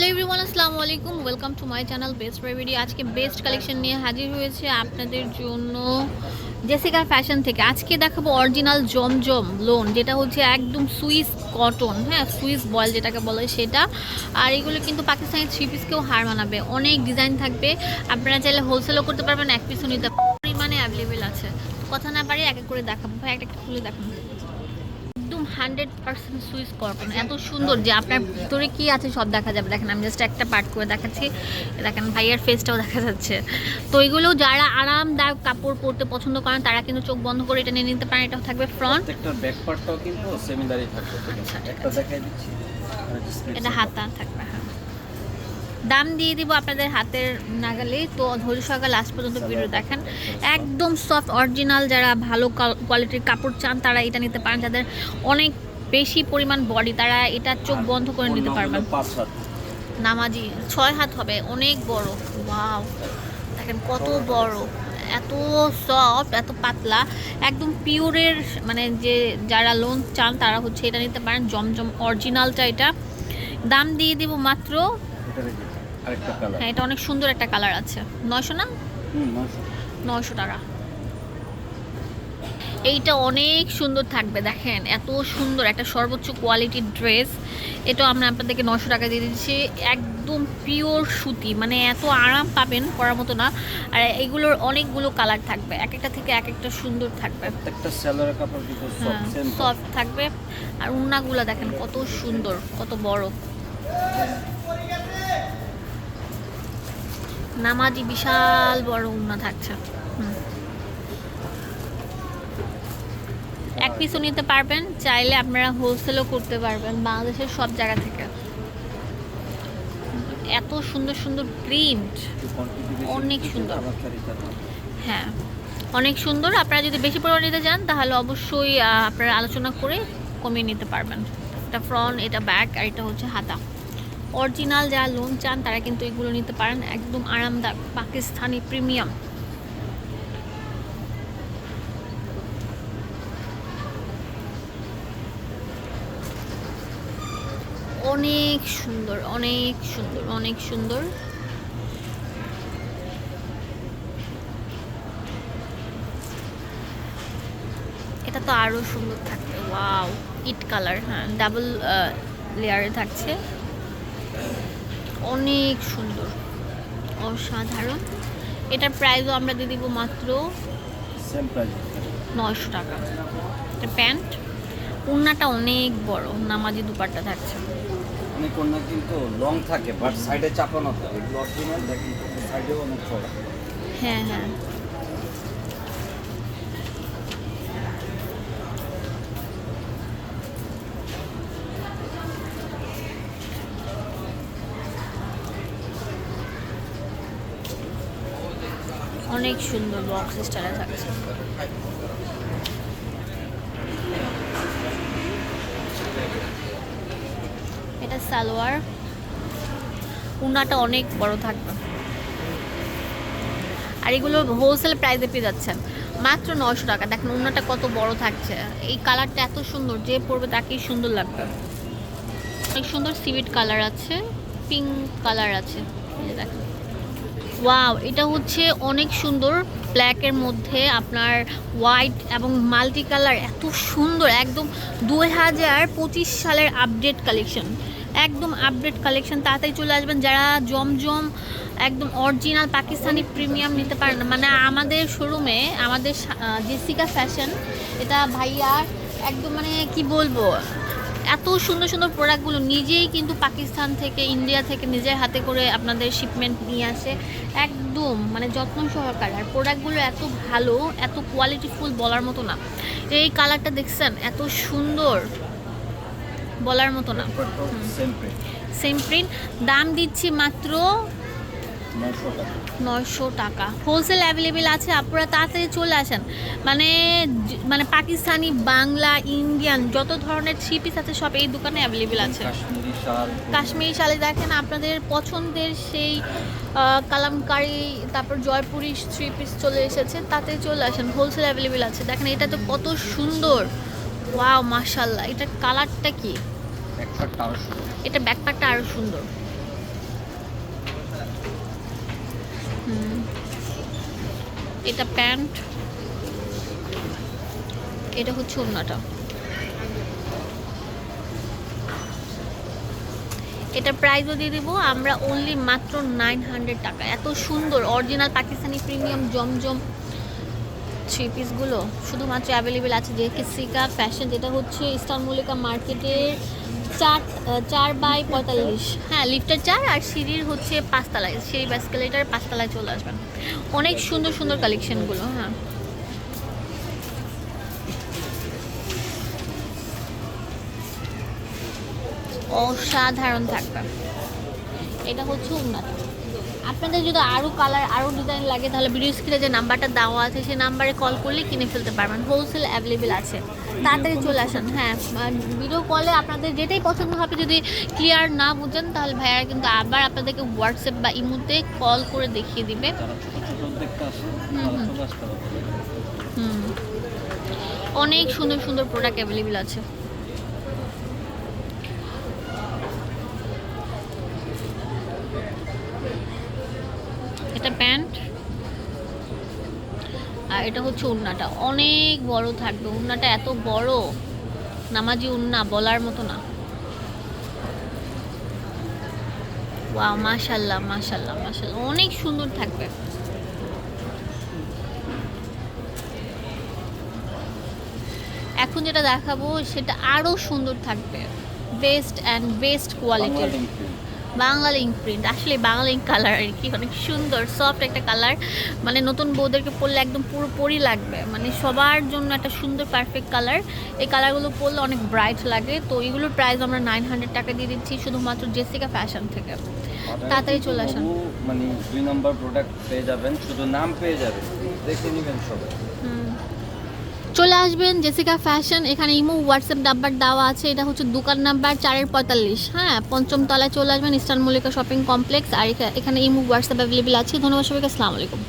Hello everyone আসসালামু আলাইকুম welcome to my channel best প্রাইভেরি আজকে বেস্ট কালেকশন নিয়ে হাজির হয়েছে আপনাদের জন্য জেসিকা ফ্যাশন থেকে। আজকে দেখাবো অরিজিনাল জমজম লোন যেটা হচ্ছে একদম সুইস কটন হ্যাঁ সুইস বয়েল যেটাকে বলে সেটা। আর এগুলো কিন্তু পাকিস্তানি থ্রি পিসকেও হার মানাবে। অনেক ডিজাইন থাকবে। আপনারা চাইলে হোলসেলও করতে পারবেন, এক পিসও নিতে। পরিমাণে অ্যাভেলেবেল আছে। কথা না পারি এক এক করে দেখাবো। ভাই, একটা একটা খুলে দেখাবো হান্ড্রেড পার্সেন্ট সুইস কটন এত সুন্দর যে আপনার ভিতরে কি আছে সব দেখা যাবে। দেখেন আমি জাস্ট একটা পার্ট করে দেখাচ্ছি। দেখেন ভাইয়ার ফেসটাও দেখা যাচ্ছে। তো এগুলো যারা আরামদায়ক কাপড় পরতে পছন্দ করেন তারা কিন্তু চোখ বন্ধ করে এটা নিয়ে নিতে পারেন। এটাও থাকবে ফ্রন্ট প্রত্যেকটার ব্যাক পার্টটাও কিন্তু সেমিদারি থাকবে। আচ্ছা, একটা এটা হাতা থাকবে হ্যাঁ। দাম দিয়ে দিব আপনাদের হাতের নাগালে। তো ধৈর্য সহকারে লাস্ট পর্যন্ত ভিডিও দেখেন। একদম সফট অরিজিনাল যারা ভালো কোয়ালিটির কাপড় চান তারা এটা নিতে পারেন। যাদের অনেক বেশি পরিমাণ বডি তারা এটা চোখ বন্ধ করে নিতে পারবেন। নামাজি ছয় হাত হবে অনেক বড়। ওয়াও দেখেন কত বড় এত সফট এত পাতলা। একদম পিওরের মানে যে যারা লোন চান তারা হচ্ছে এটা নিতে পারেন। জমজম অরিজিনালটা এটা। দাম দিয়ে দিব মাত্র আরেকটা কালার হ্যাঁ এটা অনেক সুন্দর একটা কালার আছে। নয়শো না? নয়শো। টাকা। এইটা অনেক সুন্দর থাকবে দেখেন। এত সুন্দর একটা সর্বোচ্চ কোয়ালিটির ড্রেস এটা আমরা আপনাদেরকে নশো টাকা দিয়ে দিচ্ছি। একদম পিওর সুতি মানে এত আরাম পাবেন পরার মতো না। আর এগুলোর অনেকগুলো কালার থাকবে এক একটা থেকে এক একটা সুন্দর থাকবে। প্রত্যেকটা কাপড় কিন্তু সব হ্যাঁ সফট থাকবে। আর উন্নাগুলো দেখেন কত সুন্দর কত বড়। নামাজি বিশাল বড় উন্না থাকছে। এক পিসও নিতে পারবেন, চাইলে আপনারা হোলসেলও করতে পারবেন, বাংলাদেশের সব জায়গা থেকে। এত সুন্দর সুন্দর প্রিন্ট অনেক সুন্দর। হ্যাঁ। অনেক সুন্দর। আপনারা যদি বেশি পরিমাণ নিতে চান, তাহলে অবশ্যই আপনারা আলোচনা করে কমিয়ে নিতে পারবেন। এটা ফ্রন্ট এটা ব্যাক আর এটা হচ্ছে হাতা। অরিজিনাল যারা লোন চান, তারা কিন্তু এগুলো নিতে পারেন। একদম আরামদায়ক পাকিস্তানি প্রিমিয়াম। অনেক সুন্দর অনেক সুন্দর অনেক সুন্দর। এটা তো আরও সুন্দর থাকবে। ওয়াও ইট কালার হ্যাঁ ডাবল লেয়ারে থাকছে। অনেক সুন্দর অসাধারণ। এটার প্রাইসও আমরা দিয়ে দিব মাত্র নয়শো টাকা। এটা প্যান্ট উন্নাটা অনেক বড় নামাজি দুপাট্টা থাকছে। অনেক অন্য কিন্তু লং থাকে বাট সাইডে চাপানো থাকে। এগুলো অরিজিনাল দেখেন সাইডেও অনেক হ্যাঁ হ্যাঁ। অনেক সুন্দর বক্স স্টাইলে থাকছে। এটা সালোয়ার। উনাটা অনেক বড় থাকবে। আর এগুলো হোলসেল প্রাইসে পেয়ে যাচ্ছেন। মাত্র নশো টাকা। দেখেন উন্নাটা কত বড় থাকছে। এই কালারটা এত সুন্দর, যে পরবে তাকেই সুন্দর লাগবে। অনেক সুন্দর সিভিট কালার আছে পিঙ্ক কালার আছে। দেখেন। ওয়াও এটা হচ্ছে অনেক সুন্দর ব্ল্যাকের মধ্যে আপনার হোয়াইট এবং মাল্টি কালার এত সুন্দর, একদম দুই হাজার পঁচিশ সালের আপডেট কালেকশন একদম আপডেট কালেকশন তাড়াতাড়ি চলে আসবেন, যারা জমজম, একদম অরিজিনাল পাকিস্তানি প্রিমিয়াম নিতে পারেন। মানে আমাদের শোরুমে আমাদের জেসিকা ফ্যাশন এটা ভাইয়ার একদম মানে কি বলব এত সুন্দর সুন্দর প্রোডাক্টগুলো নিজেই কিন্তু পাকিস্তান থেকে ইন্ডিয়া থেকে নিজের হাতে করে আপনাদের শিপমেন্ট নিয়ে আসে। একদম মানে যত্ন সহকারে। আর প্রোডাক্টগুলো এত ভালো এত কোয়ালিটিফুল বলার মতো না। এই কালারটা দেখছেন এত সুন্দর বলার মতো না। সেম প্রিন্ট দাম দিচ্ছি মাত্র নয়শো টাকা। হোলসেল অ্যাভেলেবেল আছে আপনারা তাড়াতাড়ি চলে আসেন। মানে মানে পাকিস্তানি বাংলা ইন্ডিয়ান যত ধরনের থ্রি পিস আছে সব এই দোকানে অ্যাভেলেবেল আছে। কাশ্মীরি শাল। দেখেন আপনাদের পছন্দের সেই কালামকারি তারপর জয়পুরি থ্রি পিস চলে এসেছে তাতে চলে আসেন। হোলসেল অ্যাভেলেবেল আছে। দেখেন এটা তো কত সুন্দর। ওয়াও মাশাল্লাহ এটার কালারটা কি? এটা ব্যাকপ্যাকটা আরও সুন্দর। এটা প্যান্ট, এটা হচ্ছে অন্যটা এটা প্রাইসও দিয়ে দিব, আমরা অনলি মাত্র নাইন হান্ড্রেড টাকা। এত সুন্দর অরিজিনাল পাকিস্তানি প্রিমিয়াম জমজম। থ্রি পিসগুলো শুধুমাত্র অ্যাভেলেবেল আছে যে কিসিকা, ফ্যাশন, যেটা হচ্ছে ইস্টার্ন মল্লিকা মার্কেটের চার চার বাই পঁয়তাল্লিশ। হ্যাঁ লিফটের চার আর সিঁড়ির হচ্ছে পাঁচতলায় সিঁড়ি ব্যাসকেলেটার পাঁচতলায় চলে আসবেন। অনেক সুন্দর সুন্দর কালেকশনগুলো হ্যাঁ। অসাধারণ থাকবে। এটা হচ্ছে উন্নত। আপনাদের যদি আরও কালার আরও ডিজাইন লাগে তাহলে ভিডিও স্ক্রিনে যে নাম্বারটা দেওয়া আছে সেই নাম্বারে কল করলে কিনে ফেলতে পারবেন। হোলসেল অ্যাভেলেবেল আছে। তাড়াতাড়ি চলে আসুন। হ্যাঁ ভিডিও কলে আপনাদের যেটাই পছন্দ হবে যদি ক্লিয়ার না বুঝেন তাহলে ভাইয়ারা কিন্তু আবার আপনাদেরকে হোয়াটসঅ্যাপ বা ইমোতে কল করে দেখিয়ে দিবে। অনেক সুন্দর সুন্দর প্রোডাক্ট অ্যাভেলেবেল আছে। এটা প্যান্ট। আর এটা হচ্ছে উন্নাটা। অনেক বড় থাকবে। উন্নাটা এত বড়, নামাজি উন্না বলার মতো না। ওয়াও, মাশাল্লাহ মাশাল্লাহ মাশাল্লাহ। অনেক সুন্দর থাকবে। এখন যেটা দেখাবো, সেটা আরও সুন্দর থাকবে। বেস্ট অ্যান্ড বেস্ট কোয়ালিটির বাংলা লিঙ্ক প্রিন্ট আসলে বাংলা লিঙ্ক কালার আর কি অনেক সুন্দর সফট একটা কালার মানে নতুন বউদেরকে পরলে একদম পুরোপুরি লাগবে। মানে সবার জন্য একটা সুন্দর পারফেক্ট কালার এই কালারগুলো পরলে অনেক ব্রাইট লাগে। তো এগুলোর প্রাইস আমরা নাইন হান্ড্রেড টাকা দিয়ে দিচ্ছি শুধুমাত্র জেসিকা ফ্যাশন থেকে। তাড়াতাড়ি চলে আসুন। মানে দুই নম্বর প্রোডাক্ট পেয়ে যাবেন। শুধু নাম পেয়ে যাবেন। দেখে নেবেন সবাই। হুম। চলে আসবেন জেসিকা ফ্যাশন এখানে ইমো হোয়াটসঅ্যাপ নাম্বার দেওয়া আছে, এটা হচ্ছে দোকান নাম্বার চারের পঁয়তাল্লিশ। হ্যাঁ পঞ্চম তলায় চলে আসবেন ইস্টার্ন মল্লিকা শপিং কমপ্লেক্স আর এখানে ইমো হোয়াটসঅ্যাপ অ্যাভেলেবেল আছে। ধন্যবাদ সবাইকে, আসসালামু আলাইকুম।